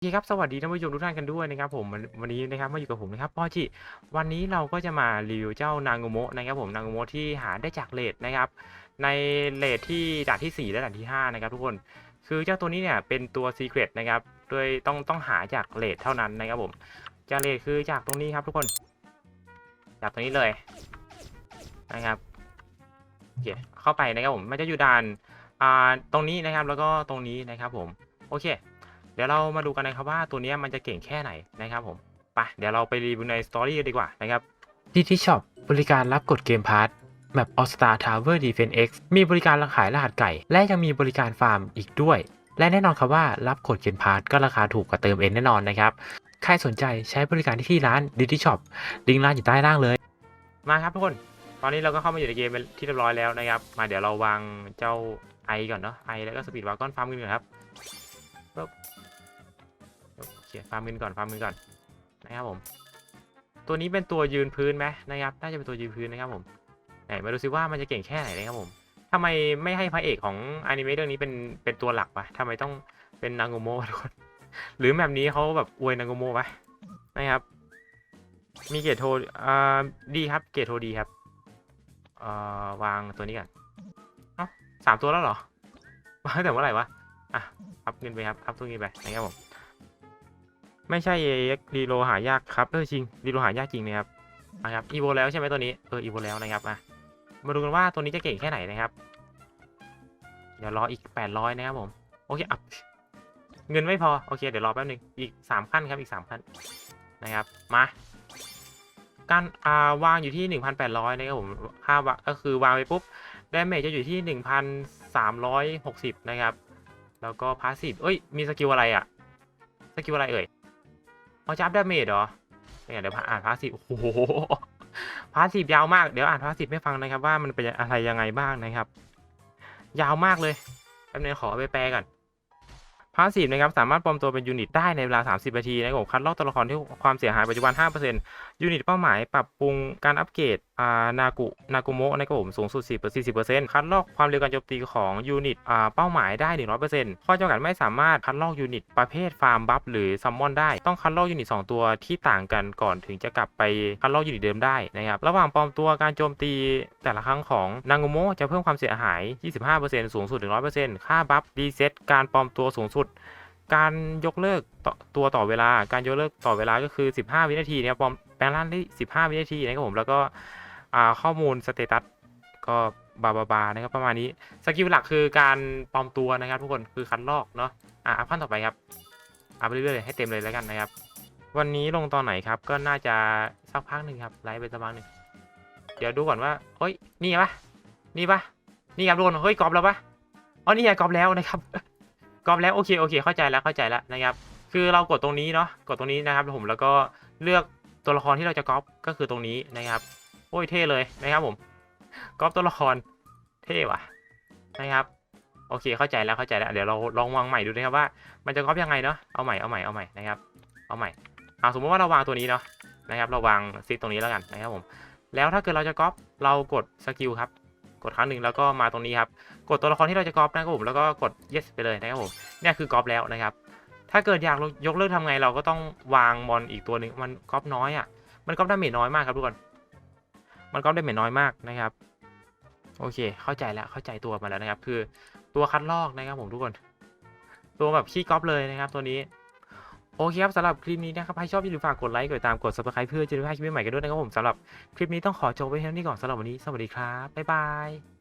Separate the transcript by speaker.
Speaker 1: โอเคครับสวัสดีท่านผู้ชมทุกท่านกันด้วยนะครับผมวันนี้นะครับมาอยู่กับผมนะครับปอจิวันนี้เราก็จะมารีวิวเจ้านางโงโมะนะครับผมนางโงโมะที่หาได้จากเลดนะครับ ในเลดที่ด่านที่ 4 และด่านที่ 5 นะครับทุกคนคือเจ้าตัวนี้เนี่ยเป็นตัวซีเครตนะครับโดยต้องต้องหาจากเลดเท่านั้นนะครับผมจากเลดคือจากตรงนี้ครับทุกคน จากตรงนี้เลยนะครับโอเคเข้าไปนะครับผมมันจะอยู่ด่านอ่าตรงนี้นะครับแล้วก็ตรงนี้นะครับผมโอเค ดี๋ยวเรามาดูกันนะครับว่าตัวเนี้ยมันจะเก่งแค่ไหนนะครับผมไปเดี๋ยวเราไปรีวิวในสตอรี่ดีกว่านะครับดีที่ช็อปบริการรับกดเกมพาร์ทแมป All Star Tower Defense X มีบริการขายรหัสไก่ และยังมีบริการฟาร์มอีกด้วย และแน่นอนครับว่ารับกดเกมพาร์ทก็ราคาถูกกว่าเติมเองแน่นอนนะครับใครสนใจใช้บริการที่ที่ร้านดีที่ช็อปลิงก์ร้านอยู่ใต้ล่างเลย มาครับทุกคน ตอนนี้เราก็เข้ามาอยู่ในเกมเป็นที่เรียบร้อยแล้วนะครับ มาเดี๋ยวเราวางเจ้าไอก่อนเนาะไอแล้วก็สปีดวากอนฟาร์มกันก่อนครับโอ เคฟาร์มเงินก่อนฟาร์มเงินก่อนนะครับผม ตัวนี้เป็นตัวยืนพื้นไหมนะครับน่าจะเป็นตัวยืนพื้นนะครับผมไหนมาดูซิว่ามันจะเก่งแค่ไหนนะครับผมทำไมไม่ให้พระเอกของอนิเมะเรื่องนี้เป็นเป็นตัวหลักวะทำไมต้องเป็นนางโงโมะทุกคนหรือแบบนี้เขาแบบอวยนางโงโมะวะนะครับ มีเกรดโทอ่าดีครับ เกรดโทดีครับเอ่อวางตัวนี้ก่อนเอ้าสามตัวแล้วเหรอวาตั้งแต่เมื่อไหร่วะอะอัพเงินไปครับอัพตัวนี้ไปนะครับผม ไม่ใช่ AX รีโลหายากครับเออจริงรีโลหายากจริงนะครับนะครับอีโวแล้วใช่ไหมตัวนี้เอออีโวแล้วนะครับอะมาดูกันว่าตัวนี้จะเก่งแค่ไหนนะครับ เดี๋ยวรออีก 800 นะครับผม โอเคอะเงินไม่พอ โอเค เดี๋ยวรอแป๊บนึง อีก 3 ขั้นครับ อีก 3 ขั้นนะครับ มา การอ่าวางอยู่ที่ 1,800 นะครับผมค่าวางก็คือวางไปปุ๊บดาเมจจะอยู่ที่ 1,360 นะครับ แล้วก็พาสซีฟเอ้ย มีสกิลอะไรอะสกิลอะไรเอ่ย เอาจับดาเมจเหรอเนี่ยเดี๋ยวอ่านพาสีโอ้โหพาสีฟยาวมาก เดี๋ยวอ่านพาสีฟให้ฟังนะครับว่ามันเป็นอะไรยังไงบ้างนะครับ ยาวมากเลยแป๊บนึงขอไปแปลก่อนพาสซีฟนะครับสามารถปลอมตัวเป็นยูนิตได้ในเวลา 30 นาทีนะครับผมคัดลอกตัวละครที่ความเสียหายปัจจุบัน 5%ยูนิตเป้าหมายปรับปรุงการอัปเกรด อ่านากุนากุโมะนะครับผมสูงสุด 10 40%คัดลอกความเร็วการโจมตีของยูนิตอ่าเป้าหมายได้ 100%ข้อจำกัดไม่สามารถคัดลอกยูนิตประเภทฟาร์มบัฟหรือซัมมอนได้ต้องคัดลอกยูนิต 2 ตัวที่ต่างกันก่อนถึงจะกลับไปคัดลอกยูนิตเดิมได้นะครับระหว่างปลอมตัวการโจมตีแต่ละครั้งของนางโมะจะเพิ่มความเสียหาย 25%สูงสุด100%ค่าบัฟรีเซ็ตการปลอมตัวสูงสุดการยกเลิกต,ตัวต่อเวลา การยกเลิกต่อเวลาก็คือ 15 วินาทีนะครับปลอมแปลงร่างได้ 15 วินาทีนะครับผม แล้วก็ อ่าข้อมูลสเตตัสก็บาบาบานะครับประมาณนี้สกิลหลักคือการปลอมตัวนะครับ ทุกคนคือคัดลอกเนาะอะอัพขั้นต่อไปครับอัพไปเรื่อยๆให้เต็มเลยแล้วกันนะครับ วันนี้ลงตอนไหนครับ ก็น่าจะสักพักหนึ่งครับไลฟ์ไปสักพักหนึ่งเดี๋ยวดูก่อนว่าเฮ้ยนี่ปะนี่ปะนี่ครับทุกคนเฮ้ยกรอบแล้วปะอ๋อนี่ไงกรอบแล้วนะครับกรอบแล้วโอเคโอเค เข้าใจแล้วเข้าใจแล้วนะครับ คือเรากดตรงนี้เนาะกดตรงนี้นะครับผมแล้วก็เลือกตัวละครที่เราจะก๊อปก็คือตรงนี้นะครับ โอ้ยเท่เลยนะครับผมก๊อปตัวละครเท่ว่ะนะครับ โอเคเข้าใจแล้วเข้าใจแล้วเดี๋ยวเราลองวางใหม่ดูนะครับว่า มันจะก๊อปยังไงเนาะเอาใหม่เอาใหม่เอาใหม่นะครับ เอาใหม่เอาสมมติว่าเราวางตัวนี้เนาะนะครับ เราวางซิกตรงนี้แล้วกันนะครับผมแล้วถ้าเกิดเราจะก๊อปเรากดสกิลครับกดครั้งหนึ่งแล้วก็มาตรงนี้ครับ กดตัวละครที่เราจะก๊อปนะครับผมแล้วก็กด yes ไปเลยนะครับผมเนี่ยคือก๊อปแล้วนะครับ ถ้าเกิดอยากยกเลิกทำไงเราก็ต้องวางมอนอีกตัวหนึ่งมันก๊อปน้อยอะมันก๊อปดาเมจน้อยมากครับทุกคน มันก็ได้เมจน้อยมากนะครับ โอเค เข้าใจแล้วเข้าใจตัวมาแล้วนะครับ คือตัวคัดลอกนะครับผมทุกคน ตัวแบบขี้ก๊อปเลยนะครับ ตัวนี้โอเคครับสำหรับคลิปนี้นะครับใครชอบอย่าลืมฝากกดไลค์กดติดตามกด subscribe เพื่อจะได้ไม่พลาดคลิปใหม่กันด้วยนะครับผมสำหรับคลิปนี้ต้องขอจบไว้เท่านี้ก่อนสำหรับวันนี้สวัสดีครับบ๊ายบาย